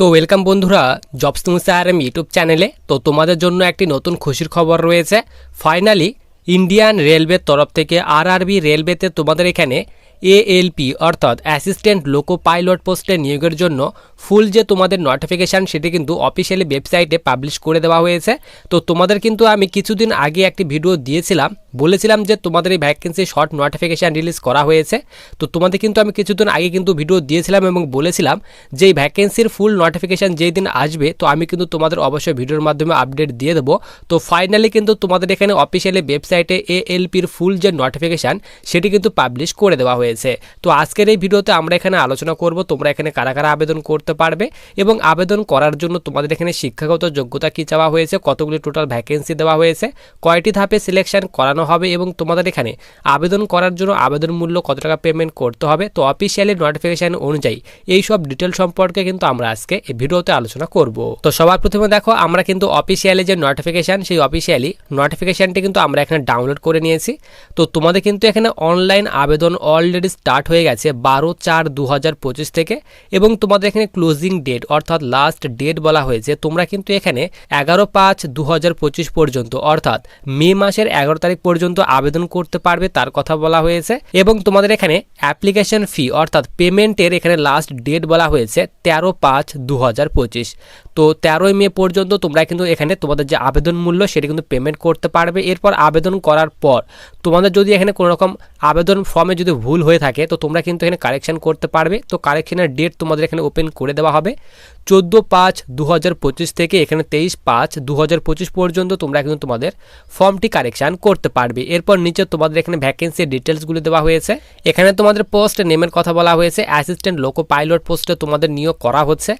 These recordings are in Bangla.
তো ওয়েলকাম বন্ধুরা জবস নিউজ আর এম ইউটিউব চ্যানেলে তো তোমাদের জন্য একটি নতুন খুশির খবর রয়েছে। ফাইনালি ইন্ডিয়ান রেলওয়ের তরফ থেকে আরআরবি রেলওয়েতে তোমাদের এখানে এএলপি অর্থাৎ অ্যাসিস্ট্যান্ট লোকো পাইলট পোস্টে নিয়োগের জন্য ফুল যে তোমাদের নোটিফিকেশান সেটি কিন্তু অফিসিয়ালি ওয়েবসাইটে পাবলিশ করে দেওয়া হয়েছে। তো তোমাদের কিন্তু আমি কিছুদিন আগে একটি ভিডিও দিয়েছিলাম বলেছিলাম যে তোমাদের এই ভ্যাকেন্সি শর্ট নোটিফিকেশান রিলিজ করা হয়েছে। তো তোমাদের কিন্তু আমি কিছুদিন আগে কিন্তু ভিডিও দিয়েছিলাম এবং বলেছিলাম যে এই ভ্যাকেন্সির ফুল নোটিফিকেশান যেই দিন আসবে, তো আমি কিন্তু তোমাদের অবশ্যই ভিডিওর মাধ্যমে আপডেট দিয়ে দেবো। তো ফাইনালি কিন্তু তোমাদের এখানে অফিসিয়ালি ওয়েবসাইটে এএলপির ফুল যে নোটিফিকেশান সেটি কিন্তু পাবলিশ করে দেওয়া হয়েছে। তো আজকের এই ভিডিওতে আমরা এখানে আলোচনা করব, তোমরা এখানে কারা কারা আবেদন করতে পারবে এবং আবেদন করার জন্য তোমাদের এখানে শিক্ষাগত যোগ্যতা কী চাওয়া হয়েছে, কতগুলি টোটাল ভ্যাকেন্সি দেওয়া হয়েছে, কয়টি ধাপে সিলেকশন করানো হবে এবং তোমাদের এখানে আবেদন করার জন্য আবেদন মূল্য কত টাকা পেমেন্ট করতে হবে? তো অফিসিয়ালি নোটিফিকেশান অনুযায়ী এই সব ডিটেল সম্পর্কে কিন্তু আমরা আজকে এই ভিডিওতে আলোচনা করব। তো সবার প্রথমে দেখো, আমরা কিন্তু অফিসিয়ালি যে নোটিফিকেশান সেই অফিসিয়ালি নোটিফিকেশানটি কিন্তু আমরা এখানে ডাউনলোড করে নিয়েছি। তো তোমাদের কিন্তু এখানে অনলাইন আবেদন অলরেডি স্টার্ট হয়ে গেছে বারো চার দু পঁচিশ থেকে এবং তোমাদের এখানে ক্লোজিং ডেট অর্থাৎ লাস্ট ডেট বলা হয়েছে। তোমরা কিন্তু এখানে এগারো পাঁচ দু পর্যন্ত, অর্থাৎ মে মাসের এগারো তারিখ পর্যন্ত আবেদন করতে পারবে, তার কথা বলা হয়েছে। এবং তোমাদের এখানে অ্যাপ্লিকেশন ফি অর্থাৎ পেমেন্টের এখানে লাস্ট ডেট বলা হয়েছে, তেরো পাঁচ দু তো তেরোই মে পর্যন্ত তোমরা কিন্তু এখানে তোমাদের যে আবেদন মূল্য, সেটা কিন্তু পেমেন্ট করতে পারবে। এরপর আবেদন করার পর তোমাদের যদি এখানে কোনো রকম আবেদন ফর্মে যদি ভুল হয়ে থাকে, তো তোমরা কিন্তু এখানে কারেকশন করতে পারবে। তো কারেকশনের ডেট তোমাদের এখানে ওপেন করে দেওয়া হবে। চোদ্দ পাঁচ দু থেকে এখানে তেইশ পাঁচ দু পর্যন্ত তোমরা কিন্তু তোমাদের ফর্মটি কারেকশান করতে পারবে। এরপর নিচে তোমাদের এখানে ভ্যাকেন্সির ডিটেলসগুলি দেওয়া হয়েছে। এখানে তোমাদের পোস্ট নেমের কথা বলা হয়েছে। অ্যাসিস্ট্যান্ট লোকো পাইলট পোস্টে তোমাদের নিয়োগ করা হচ্ছে।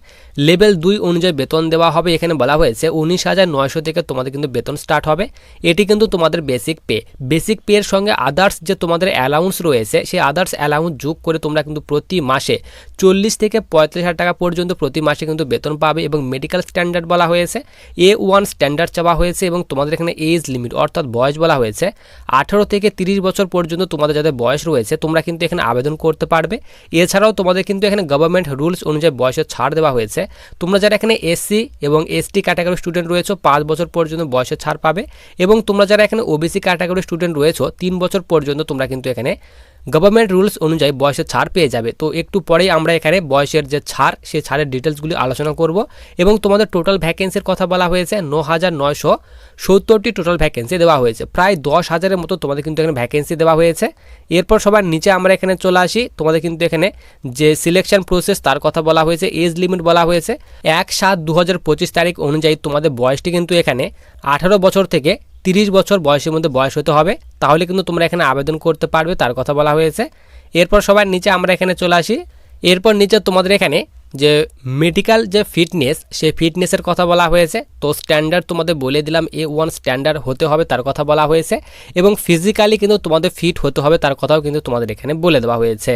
লেভেল দুই অনুযায়ী বেতন দেওয়া হবে। এখানে বলা হয়েছে উনিশ হাজার নয়শো থেকে তোমাদের কিন্তু বেতন স্টার্ট হবে। এটি কিন্তু তোমাদের বেসিক পে বেসিক পে এর সঙ্গে আদার্স যে তোমাদের অ্যালাউন্স রয়েছে, সেই আদার্স অ্যালাউন্স যোগ করে তোমরা কিন্তু প্রতি মাসে চল্লিশ থেকে পঁয়ত্রিশ হাজার টাকা পর্যন্ত প্রতি মাসে কিন্তু বেতন পাবে এবং মেডিকেল স্ট্যান্ডার্ড বলা হয়েছে। এ ওয়ান স্ট্যান্ডার্ড চাওয়া হয়েছে এবং তোমাদের এখানে এজ লিমিট অর্থাৎ বয়স বলা হয়েছে। আঠারো থেকে তিরিশ বছর পর্যন্ত তোমাদের যাদের বয়স রয়েছে, তোমরা কিন্তু এখানে আবেদন করতে পারবে। এছাড়াও তোমাদের কিন্তু এখানে গভর্নমেন্ট রুলস অনুযায়ী বয়সের ছাড় দেওয়া হয়েছে। তোমরা যারা এখানে এসসি এবং এসটি ক্যাটাগরি স্টুডেন্ট রয়েছে, পাঁচ বছর পর্যন্ত বয়সের ছাড় পাবে। এবং তোমরা যারা এখানে ওবিসি ক্যাটাগরি স্টুডেন্ট রয়েছে, তিন বছর পর্যন্ত তোমরা কিন্তু এখানে গভর্নমেন্ট রুলস অনুযায়ী বয়সের ছাড় পেয়ে যাবে। তো একটু পরেই আমরা এখানে বয়সের যে ছাড়, সে ছাড়ের ডিটেলসগুলি আলোচনা করব এবং তোমাদের টোটাল ভ্যাকেন্সির কথা বলা হয়েছে ন হাজার নয়শো সত্তরটি টোটাল ভ্যাকেন্সি দেওয়া হয়েছে। প্রায় দশ হাজারের মতো তোমাদের কিন্তু এখানে ভ্যাকেন্সি দেওয়া হয়েছে। এরপর সবার নিচে আমরা এখানে চলে আসি। তোমাদের কিন্তু এখানে যে সিলেকশন প্রসেস তার কথা বলা হয়েছে এজ লিমিট বলা হয়েছে। এক সাত দু তারিখ অনুযায়ী তোমাদের বয়সটি কিন্তু এখানে আঠারো বছর থেকে তিরিশ বছর বয়সের মধ্যে বয়স হতে হবে, তাহলে কিন্তু তোমরা এখানে আবেদন করতে পারবে, তার কথা বলা হয়েছে। এরপর সবার নিচে আমরা এখানে চলে আসি। এরপর নিচে তোমাদের এখানে যে মেডিকেল যে ফিটনেস সেই ফিটনেসের কথা বলা হয়েছে। তো স্ট্যান্ডার্ড তোমাদের বলে দিলাম এ ওয়ান স্ট্যান্ডার্ড হতে হবে, তার কথা বলা হয়েছে। এবং ফিজিক্যালি কিন্তু তোমাদের ফিট হতে হবে, তার কথাও কিন্তু তোমাদের এখানে বলে দেওয়া হয়েছে।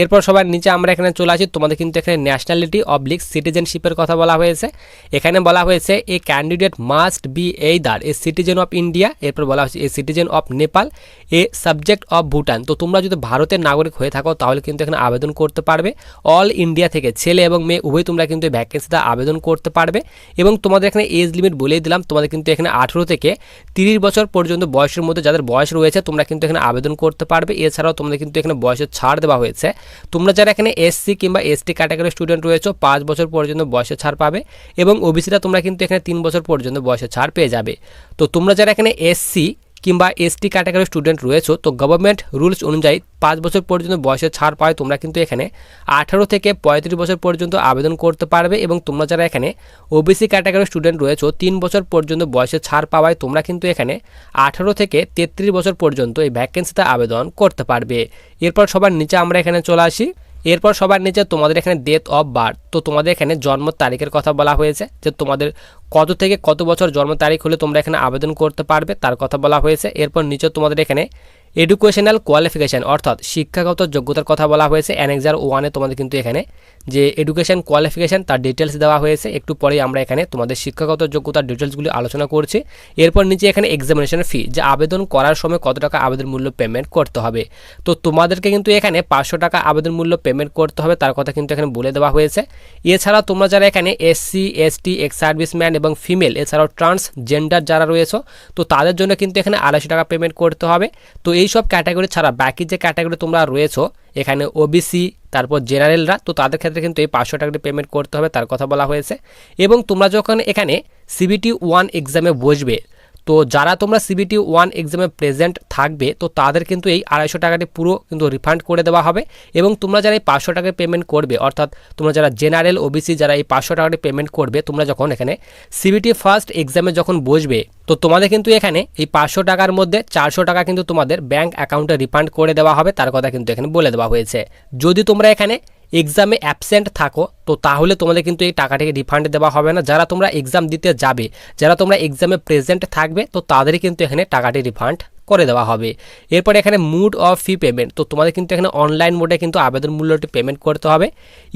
এরপর সবার নিচে আমরা এখানে চলে আসি, তোমাদের কিন্তু এখানে ন্যাশনালিটি অবলিক সিটিজেনশিপের কথা বলা হয়েছে। এখানে বলা হয়েছে এ ক্যান্ডিডেট মাস্ট বি এই দার এ সিটিজেন অফ ইন্ডিয়া এরপর বলা হয়েছে a citizen of Nepal a subject of Bhutan তো তোমরা যদি ভারতের নাগরিক হয়ে থাকো, তাহলে কিন্তু এখানে আবেদন করতে পারবে। অল ইন্ডিয়া থেকে ছেলে এবং মেয়ে উভয় তোমরা কিন্তু ভ্যাকেন্সিতে আবেদন করতে পারবে। এবং তোমাদের এখানে এজ লিমিট বলেই দিলাম, তোমাদের কিন্তু এখানে আঠেরো থেকে তিরিশ বছর পর্যন্ত বয়সের মধ্যে যাদের বয়স রয়েছে, তোমরা কিন্তু এখানে আবেদন করতে পারবে। এছাড়াও তোমাদের কিন্তু এখানে বয়সের ছাড় দেওয়া হয়েছে। তোমরা যারা এখানে এসসি কিংবা এসটি ক্যাটাগরির স্টুডেন্ট রয়েছে, পাঁচ বছর পর্যন্ত বয়সের ছাড় পাবে এবং ওবিসিটা তোমরা কিন্তু এখানে তিন বছর পর্যন্ত বয়সের ছাড় পেয়ে যাবে। তো তোমরা যারা এখানে এসসি কিংবা এসটি ক্যাটাগরির স্টুডেন্ট রয়েছে, তো গভর্নমেন্ট রুলস অনুযায়ী পাঁচ বছর পর্যন্ত বয়সের ছাড় পায় তোমরা কিন্তু এখানে আঠারো থেকে পঁয়ত্রিশ বছর পর্যন্ত আবেদন করতে পারবে এবং তোমরা যারা এখানে ওবিসি ক্যাটাগরির স্টুডেন্ট রয়েছে, তিন বছর পর্যন্ত বয়সের ছাড় পাওয়ায় তোমরা কিন্তু এখানে আঠারো থেকে তেত্রিশ বছর পর্যন্ত এই ভ্যাকেন্সিতে আবেদন করতে পারবে। এরপর সবার নিচে আমরা এখানে চলে আসি। এরপর সবার নিচে তোমাদের এখানে ডেথ অফ বার্থ তো তোমাদের এখানে জন্ম তারিখের কথা বলা হয়েছে, যে তোমাদের কত থেকে কত বছর জন্ম তারিখ হলে তোমরা এখানে আবেদন করতে পারবে তার কথা বলা হয়েছে। এরপর নিচে তোমাদের এখানে এডুকেশনাল কোয়ালিফিকেশান অর্থাৎ শিক্ষাগত যোগ্যতার কথা বলা হয়েছে। অ্যানেক্সার ওয়ানে তোমাদের কিন্তু এখানে যে এডুকেশন কোয়ালিফিকেশান তার ডিটেলস দেওয়া হয়েছে। একটু পরেই আমরা এখানে তোমাদের শিক্ষাগত যোগ্যতার ডিটেলসগুলি আলোচনা করছি। এরপর নিচে এখানে এক্সামিনেশন ফি যে আবেদন করার সময় কত টাকা আবেদন মূল্য পেমেন্ট করতে হবে। তো তোমাদেরকে কিন্তু এখানে পাঁচশো টাকা আবেদন মূল্য পেমেন্ট করতে হবে, তার কথা কিন্তু এখানে বলে দেওয়া হয়েছে। এছাড়া তোমরা যারা এখানে এসসি এসটি এক্স সার্ভিসম্যান এবং ফিমেল এছাড়াও ট্রান্সজেন্ডার যারা রয়েছে, তো তাদের জন্য কিন্তু এখানে আড়াইশো টাকা পেমেন্ট করতে হবে। তো এই সব ক্যাটাগরি ছাড়া বাকি যে ক্যাটাগরি তোমরা রয়েছো এখানে ওবিসি তারপর জেনারেলরা, তো তাদের ক্ষেত্রে কিন্তু এই পাঁচশো টাকাটি পেমেন্ট করতে হবে, তার কথা বলা হয়েছে। এবং তোমরা যখন এখানে সিবিটি ওয়ান এক্সামে বসবে তো যারা তোমরা সিবিটি ওয়ান এক্সামে প্রেজেন্ট থাকবে, তো তাদের কিন্তু এই আড়াইশো টাকাটি পুরো কিন্তু রিফান্ড করে দেওয়া হবে এবং তোমরা যারা এই পাঁচশো টাকা পেমেন্ট করবে, অর্থাৎ তোমরা যারা জেনারেল ওবিসি যারা এই পাঁচশো টাকাটি পেমেন্ট করবে, তোমরা যখন এখানে সিবিটি ফার্স্ট এক্সামে যখন বসবে, তো তোমাদের কিন্তু এখানে এই পাঁচশো টাকার মধ্যে চারশো টাকা কিন্তু তোমাদের ব্যাঙ্ক অ্যাকাউন্টে রিফান্ড করে দেওয়া হবে, তার কথা কিন্তু এখানে বলে দেওয়া হয়েছে। যদি তোমরা এখানে এক্সামে অ্যাবসেন্ট থাকো, তো তাহলে তোমাদের কিন্তু এই টাকাটিকে রিফান্ড দেওয়া হবে না। যারা তোমরা এক্সাম দিতে যাবে, যারা তোমরা এক্সামে প্রেজেন্ট থাকবে, তো তাদেরই কিন্তু এখানে টাকাটি রিফান্ড করে দেওয়া হবে। এরপরে এখানে মুড অফ ফি পেমেন্ট তো তোমাদের কিন্তু এখানে অনলাইন মোডে কিন্তু আবেদন মূল্যটি পেমেন্ট করতে হবে।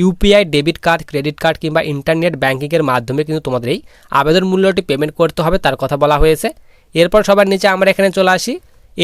UPI debit card credit card কিংবা ইন্টারনেট ব্যাঙ্কিংয়ের মাধ্যমে কিন্তু তোমাদের এই আবেদন মূল্যটি পেমেন্ট করতে হবে, তার কথা বলা হয়েছে। এরপর সবার নিচে আমরা এখানে চলে আসি।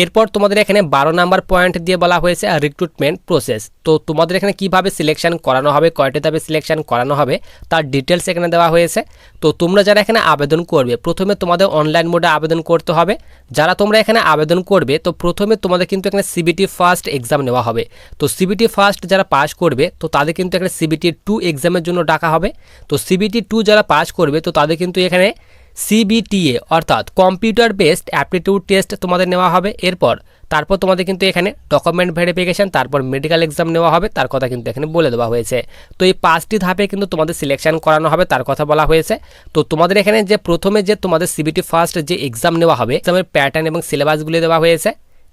এরপর তোমাদের এখানে বারো নাম্বার পয়েন্ট দিয়ে বলা হয়েছে রিক্রুটমেন্ট প্রসেস তো তোমাদের এখানে কীভাবে সিলেকশন করানো হবে, কয়টি ধাপে সিলেকশন করানো হবে, তার ডিটেলস এখানে দেওয়া হয়েছে। তো তোমরা যারা এখানে আবেদন করবে, প্রথমে তোমাদের অনলাইন মোডে আবেদন করতে হবে। যারা তোমরা এখানে আবেদন করবে, তো প্রথমে তোমাদের কিন্তু এখানে সিবিটি ফার্স্ট এক্সাম নেওয়া হবে। তো সিবিটি ফার্স্ট যারা পাস করবে, তো তাদের কিন্তু এখানে সিবিটি টু এক্সামের জন্য ডাকা হবে। তো সিবিটি টু যারা পাস করবে, তো তাদের কিন্তু এখানে সিবিটিএ অর্থাৎ কম্পিউটার বেসড অ্যাপটিটিউড টেস্ট তোমাদের নেওয়া হবে। এরপর, তারপর তোমাদের কিন্তু এখানে ডকুমেন্ট ভেরিফিকেশান তারপর মেডিকেল এক্সাম নেওয়া হবে, তার কথা কিন্তু এখানে বলে দেওয়া হয়েছে। তো এই পাঁচটি ধাপে কিন্তু তোমাদের সিলেকশন করানো হবে, তার কথা বলা হয়েছে। তো তোমাদের এখানে যে প্রথমে যে তোমাদের সিবিটি ফার্স্ট যে এক্সাম নেওয়া হবে এক্সামের প্যাটার্ন এবং সিলেবাসগুলি দেওয়া হয়েছে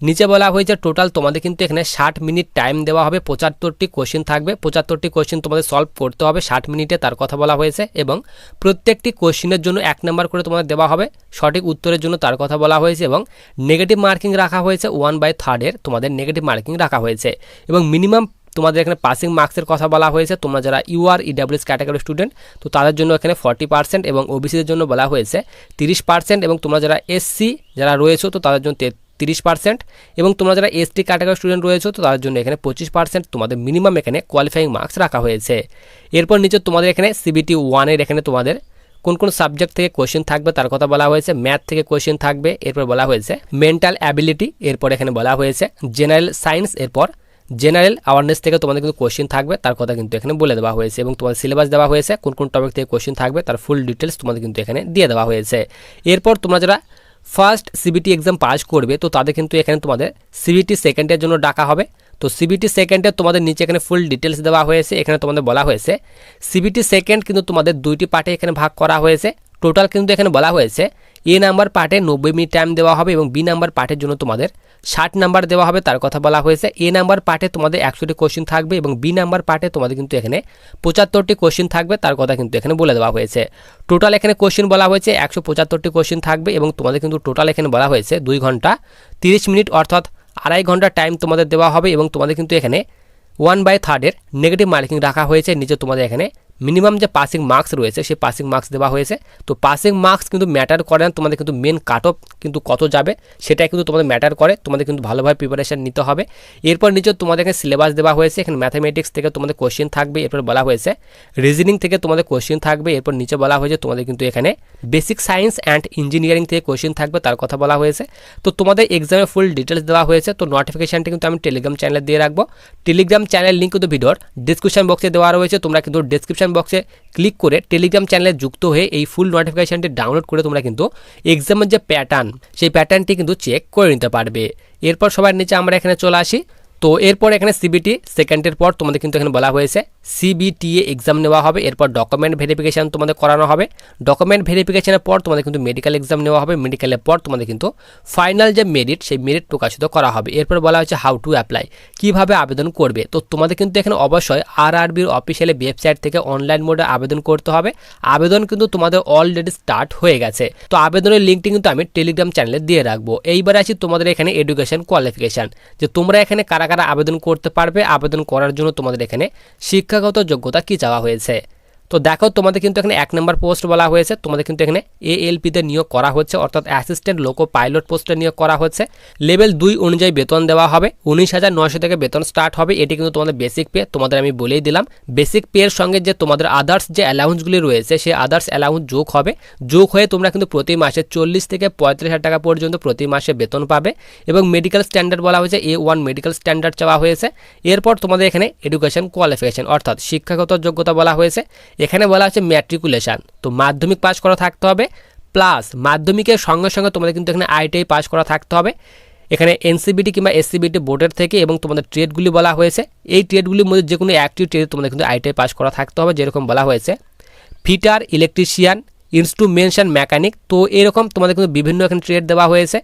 নিচে বলা হয়েছে টোটাল তোমাদের কিন্তু এখানে ষাট মিনিট টাইম দেওয়া হবে। পঁচাত্তরটি কোশ্চেন থাকবে। পঁচাত্তরটি কোশ্চেন তোমাদের সলভ করতে হবে। ষাট মিনিটে তার কথা বলা হয়েছে এবং প্রত্যেকটি কোশ্চেনের জন্য এক নম্বর করে তোমাদের দেওয়া হবে। সঠিক উত্তরের জন্য তার কথা বলা হয়েছে এবং নেগেটিভ মার্কিং রাখা হয়েছে। ওয়ান বাই থার্ডের তোমাদের নেগেটিভ মার্কিং রাখা হয়েছে। এবং মিনিমাম তোমাদের এখানে পাসিং মার্কসের কথা বলা হয়েছে। তোমরা যারা ইউআর ইডাব্লিউএস ক্যাটাগরি স্টুডেন্ট তো তাদের জন্য এখানে ফর্টি পার্সেন্ট এবং ওবিসিদের জন্য বলা হয়েছে তিরিশ পার্সেন্ট এবং তোমরা যারা এসসি যারা রয়েছে, তো তাদের জন্য তিরিশ পার্সেন্ট এবং তোমরা যারা এসটি ক্যাটাগরি স্টুডেন্ট রয়েছে, তো তাদের জন্য এখানে পঁচিশ পার্সেন্ট তোমাদের মিনিমাম এখানে কোয়ালিফাইং মার্কস রাখা হয়েছে। এরপর নিচে তোমাদের এখানে সিবিটি ওয়ানের এখানে তোমাদের কোন কোন সাবজেক্ট থেকে কোয়েশ্চেন থাকবে তার কথা বলা হয়েছে ম্যাথ থেকে কোয়েশ্চেন থাকবে, এরপর বলা হয়েছে মেন্টাল অ্যাবিলিটি এরপর এখানে বলা হয়েছে জেনারেল সায়েন্স এরপর জেনারেল অ্যাওয়ারনেস থেকে তোমাদের কিন্তু কোয়েশ্চেন থাকবে, তার কথা কিন্তু এখানে বলে দেওয়া হয়েছে এবং তোমাদের সিলেবাস দেওয়া হয়েছে, কোন কোন টপিক থেকে কোয়েশ্চেন থাকবে, তার ফুল ডিটেলস তোমাদের কিন্তু এখানে দিয়ে দেওয়া হয়েছে। এরপর তোমরা যারা ফার্স্ট সিবিটি এক্সাম পাস করবে, তো তাদের কিন্তু এখানে তোমাদের সিবিটি সেকেন্ডের জন্য ডাকা হবে। তো সিবিটি সেকেন্ডে তোমাদের নিচে এখানে ফুল ডিটেলস দেওয়া হয়েছে, এখানে তোমাদের বলা হয়েছে। সিবিটি সেকেন্ড কিন্তু তোমাদের দুইটি পার্টে এখানে ভাগ করা হয়েছে। টোটাল কিন্তু এখানে বলা হয়েছে এ নাম্বার পার্টে নব্বই মিনিট টাইম দেওয়া হবে এবং বি নাম্বার পার্টের জন্য তোমাদের ষাট নাম্বার দেওয়া হবে, তার কথা বলা হয়েছে। এ নাম্বার পার্টে তোমাদের একশোটি কোশ্চিন থাকবে এবং বি নাম্বার পার্টে তোমাদের কিন্তু এখানে পঁচাত্তরটি কোশ্চিন থাকবে, তার কথা কিন্তু এখানে বলে দেওয়া হয়েছে। টোটাল এখানে কোশ্চিন বলা হয়েছে, একশো পঁচাত্তরটি কোশ্চিন থাকবে এবং তোমাদের কিন্তু টোটাল এখানে বলা হয়েছে দুই ঘণ্টা তিরিশ মিনিট, অর্থাৎ আড়াই ঘণ্টা টাইম তোমাদের দেওয়া হবে এবং তোমাদের কিন্তু এখানে ওয়ান বাই থার্ডের নেগেটিভ মার্কিং রাখা হয়েছে, নিচে তোমাদের এখানে মিনিমাম যে পাসিং মার্কস রয়েছে, সেই পাসিং মার্কস দেওয়া হয়েছে। তো পাসিং মার্কস কিন্তু ম্যাটার করে না, তোমাদের কিন্তু মেন কাট অফ কিন্তু কত যাবে, সেটাই কিন্তু তোমাদের ম্যাটার করে, তোমাদের কিন্তু ভালোভাবে প্রিপারেশান নিতে হবে। এরপর নিচে তোমাদের এখানে সিলেবাস দেওয়া হয়েছে, এখানে ম্যাথামেটিক্স থেকে তোমাদের কোশ্চেন থাকবে, এরপর বলা হয়েছে রিজনিং থেকে তোমাদের কোশ্চেন থাকবে, এরপর নিচে বলা হয়েছে তোমাদের কিন্তু এখানে বেসিক সায়েন্স অ্যান্ড ইঞ্জিনিয়ারিং থেকে কোশ্চেন থাকবে, তার কথা বলা হয়েছে। তো তোমাদের এক্সামে ফুল ডিটেলস দেওয়া হয়েছে, তো নোটিফিকেশানটি কিন্তু আমি টেলিগ্রাম চ্যানেলে দিয়ে রাখব। টেলিগ্রাম চ্যানেল লিঙ্ক কিন্তু ভিডিওর ডিসক্রিপশন বক্সে দেওয়া রয়েছে, তোমরা কিন্তু ডিসক্রিপশন বক্সে ক্লিক করে টেলিগ্রাম চ্যানেলে যুক্ত হয়ে এই ফুল নোটিফিকেশানটি ডাউনলোড করে তোমরা কিন্তু এক্সামের যে প্যাটার্ন সেই প্যাটার্নটি কিন্তু চেক করে নিতে পারবে। এরপর সবার নিচে আমরা এখানে চলে আসি। তো এরপর এখানে সিবিটি সেকেন্ডের পর তোমাদের কিন্তু এখানে বলা হয়েছে সিবিটিএ এক্সাম নেওয়া হবে, এরপর ডকুমেন্ট ভেরিফিকেশান তোমাদের করানো হবে। ডকুমেন্ট ভেরিফিকেশানের পর তোমাদের কিন্তু মেডিকেল এক্সাম নেওয়া হবে মেডিকেলের পর তোমাদের কিন্তু ফাইনাল যে মেরিট সেই মেরিট প্রকাশিত করা হবে। এরপর বলা হচ্ছে হাউ টু অ্যাপ্লাই কীভাবে আবেদন করবে। তো তোমাদের কিন্তু এখানে অবশ্যই আর আরবির অফিসিয়ালি ওয়েবসাইট থেকে অনলাইন মোডে আবেদন করতে হবে। আবেদন কিন্তু তোমাদের অলরেডি স্টার্ট হয়ে গেছে। তো আবেদনের লিঙ্কটি কিন্তু আমি টেলিগ্রাম চ্যানেলে দিয়ে রাখব। এইবার আছি তোমাদের এখানে এডুকেশন কোয়ালিফিকেশান যে তোমরা এখানে কারা কারা আবেদন করতে পারবে, আবেদন করার জন্য তোমাদের এখানে শিক্ষা শিক্ষাগত যোগ্যতা কি চাওয়া হয়েছে? তো দেখো, তোমাদের কিন্তু এখানে এক নম্বর পোস্ট বলা হয়েছে। তোমাদের কিন্তু এখানে এএলপিতে নিয়োগ করা হচ্ছে, অর্থাৎ অ্যাসিস্ট্যান্ট লোকো পাইলট পোস্টে নিয়োগ করা হচ্ছে। লেভেল দুই অনুযায়ী বেতন দেওয়া হবে, উনিশ হাজার নয়শো থেকে বেতন স্টার্ট হবে। এটি কিন্তু তোমাদের বেসিক পে তোমাদের আমি বলেই দিলাম। বেসিক পে এর সঙ্গে যে তোমাদের আদার্স যে অ্যালাউন্সগুলি রয়েছে, সেই আদার্স অ্যালাউন্স যোগ হবে। যোগ হয়ে তোমরা কিন্তু প্রতি মাসে চল্লিশ থেকে পঁয়ত্রিশ হাজার টাকা পর্যন্ত প্রতি মাসে বেতন পাবে। এবং মেডিকেল স্ট্যান্ডার্ড বলা হয়েছে এ ওয়ান মেডিকেল স্ট্যান্ডার্ড চাওয়া হয়েছে। এরপর তোমাদের এখানে এডুকেশন কোয়ালিফিকেশন অর্থাৎ শিক্ষাগত যোগ্যতা বলা হয়েছে। এখানে বলা হচ্ছে ম্যাট্রিকুলেশান তো মাধ্যমিক পাস করা থাকতে হবে প্লাস মাধ্যমিকের সঙ্গে সঙ্গে তোমাদের কিন্তু এখানে আইটিআই পাস করা থাকতে হবে। এখানে এনসিবিটি কিংবা এসসিবিটি বোর্ডের থেকে এবং তোমাদের ট্রেডগুলি বলা হয়েছে। এই ট্রেডগুলির মধ্যে যে কোনো একটি ট্রেড তোমাদের কিন্তু আইটিআই পাস করা থাকতে হবে, যেরকম বলা হয়েছে। ফিটার ইলেকট্রিশিয়ান ইনস্ট্রুমেন্টেশন মেকানিক তো এরকম তোমাদের কিন্তু বিভিন্ন এখানে ট্রেড দেওয়া হয়েছে।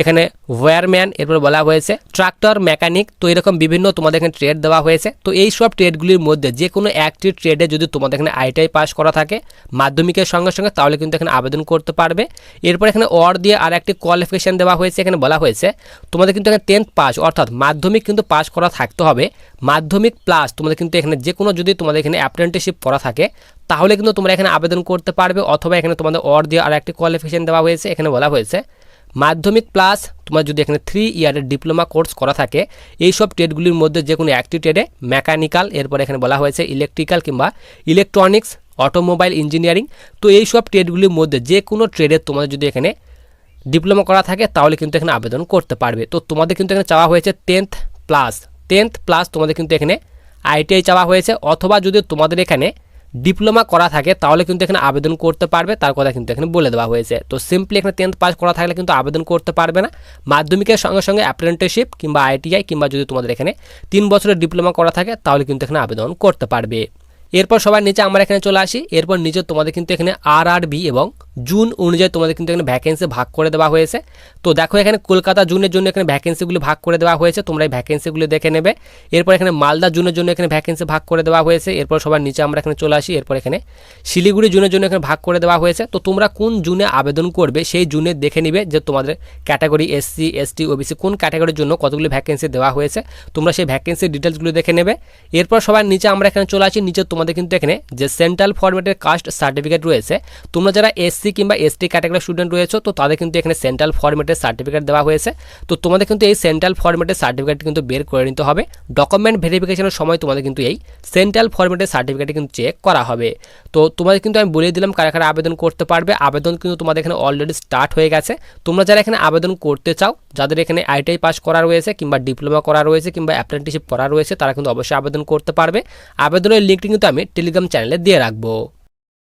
এখানে ওয়্যারম্যান এরপর বলা হয়েছে ট্রাক্টর মেকানিক তো এরকম বিভিন্ন তোমাদের এখানে ট্রেড দেওয়া হয়েছে। তো এই সব ট্রেডগুলির মধ্যে যে কোনো একটি ট্রেডে যদি তোমাদের এখানে আইটিআই পাস করা থাকে, মাধ্যমিকের সঙ্গে সঙ্গে তাহলে কিন্তু এখানে আবেদন করতে পারবে। এরপর এখানে অর দিয়ে আর একটি কোয়ালিফিকেশান দেওয়া হয়েছে, এখানে বলা হয়েছে, তোমাদের কিন্তু এখানে টেন্থ পাস অর্থাৎ মাধ্যমিক কিন্তু পাস করা থাকতে হবে। মাধ্যমিক প্লাস তোমাদের কিন্তু এখানে যে কোনো যদি তোমাদের এখানে অ্যাপ্রেন্টিসশিপ করা থাকে, তাহলে কিন্তু তোমরা এখানে আবেদন করতে পারবে, অথবা এখানে তোমাদের অর দিয়ে আর একটি কোয়ালিফিকেশান দেওয়া হয়েছে, এখানে বলা হয়েছে। মাধ্যমিক প্লাস তোমার যদি এখানে থ্রি ইয়ারের ডিপ্লোমা কোর্স করা থাকে এই সব ট্রেডগুলির মধ্যে যে কোনো একটি ট্রেডে মেকানিক্যাল এরপর এখানে বলা হয়েছে ইলেকট্রিক্যাল কিংবা ইলেকট্রনিক্স অটোমোবাইল ইঞ্জিনিয়ারিং তো এই সব ট্রেডগুলির মধ্যে যে কোনো ট্রেডে তোমাদের যদি এখানে ডিপ্লোমা করা থাকে, তাহলে কিন্তু এখানে আবেদন করতে পারবে। তো তোমাদের কিন্তু এখানে চাওয়া হয়েছে টেন্থ প্লাস টেন্থ প্লাস তোমাদের কিন্তু এখানে আইটিআই চাওয়া হয়েছে, অথবা যদি তোমাদের এখানে ডিপ্লোমা করা থাকে, তাহলে কিন্তু এখানে আবেদন করতে পারবে। তার কথা কিন্তু এখানে বলে দেওয়া হয়েছে। তো সিম্পলি এখানে টেন্থ পাস করা থাকলে কিন্তু আবেদন করতে পারবে না। মাধ্যমিকের সঙ্গে সঙ্গে অ্যাপ্রেন্টিসশিপ কিংবা আইটিআই কিংবা যদি তোমাদের এখানে তিন বছরের ডিপ্লোমা করা থাকে, তাহলে কিন্তু এখানে আবেদন করতে পারবে। এরপর সবার নিচে আমরা এখানে চলে আসি। এরপর নিচে তোমাদের কিন্তু এখানে আর এবং জুন অনুযায়ী তোমাদের কিন্তু এখানে ভ্যাকেন্সি ভাগ করে দেওয়া হয়েছে। তো দেখো এখানে কলকাতা জুনের জন্য এখানে ভ্যাকেন্সিগুলি ভাগ করে দেওয়া হয়েছে, তোমরা এই ভ্যাকেন্সিগুলি দেখে নেবে। এরপর এখানে মালদা জুনের জন্য এখানে ভ্যাকেন্সি ভাগ করে দেওয়া হয়েছে, এরপর সবার নিচে আমরা এখানে চলে আসি, এরপর এখানে শিলিগুড়ি জুনের জন্য এখানে ভাগ করে দেওয়া হয়েছে। তো তোমরা কোন জুনে আবেদন করবে সেই জুনে দেখে নিবে যে তোমাদের ক্যাটাগরি এসসি এসটি ওবিসি কোন ক্যাটাগরির জন্য কতগুলি ভ্যাকেন্সি দেওয়া হয়েছে। তোমরা সেই ভ্যাকেন্সির ডিটেলসগুলো দেখে নেবে। এরপর সবার নিচে আমরা এখানে চলে আসি, নিচে তোমাদের কিন্তু এখানে যে সেন্ট্রাল ফরম্যাটের কাস্ট সার্টিফিকেট রয়েছে, তোমরা যারা এসসি কিংবা এসটি ক্যাটাগরি স্টুডেন্ট রয়েছে, তো তাদের কিন্তু এখানে সেন্ট্রাল ফরম্যাটের সার্টিফিকেট দেওয়া হয়েছে। তো তোমাদের কিন্তু এই সেন্ট্রাল ফরম্যাটের সার্টিফিকেট কিন্তু বের করে নিতে হবে। ডকুমেন্ট ভেরিফিকেশনের সময় তোমাদের কিন্তু এই সেন্ট্রাল ফরম্যাটের সার্টিফিকেট কিন্তু চেক করা হবে। তো তোমাদের কিন্তু আমি বলে দিলাম কারা কারা আবেদন করতে পারবে। আবেদন কিন্তু তোমাদের এখানে অলরেডি স্টার্ট হয়ে গেছে। তোমরা যারা এখানে আবেদন করতে চাও, যাদের এখানে আইটিআই পাস করা রয়েছে কিংবা ডিপ্লোমা করা রয়েছে কিংবা অ্যাপ্রেন্টিসশিপ করা রয়েছে, তারা কিন্তু অবশ্যই আবেদন করতে পারবে। আবেদনের লিঙ্কটি কিন্তু আমি টেলিগ্রাম চ্যানেলে দিয়ে রাখব।